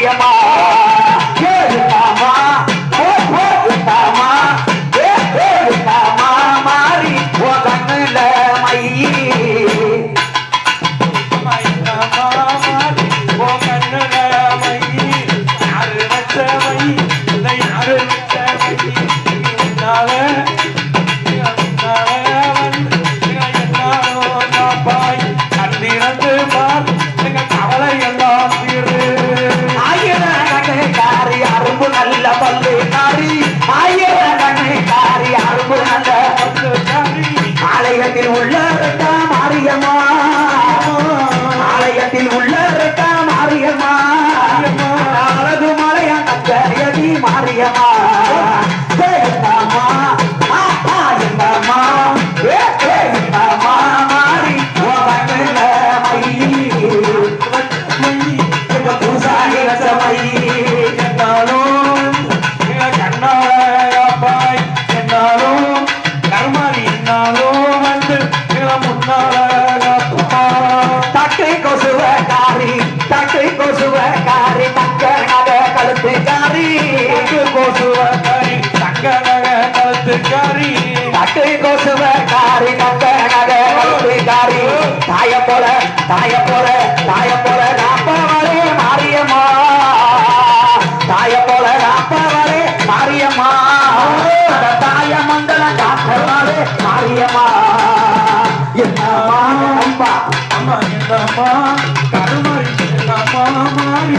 பிரியமா ஆலயத்தில் உள்ள மாரியம்மா ஆலயத்தில் உள்ள மாரியம்மா அழகு மலையா கத்தரியதி மாரியம்மா காரி கோசுவ காரி தங்க நக கழுத்து காரி. தட்டை கோசுவ காரி தங்க நக கழுத்து காரி. தாய போல தாய போல தாய போல ராப்பவரே மாரியம்மா. தாய போல ராப்பவரே மாரியம்மா. தாய மங்கள காப்பவரே மாரியம்மா. என்னம்மா? அம்மா அம்மா என்னம்மா? கருமாரி என்னம்மா? மாரி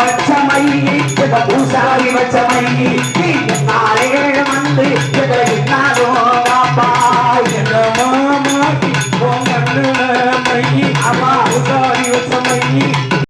వక్షమయ్యి భూషాలు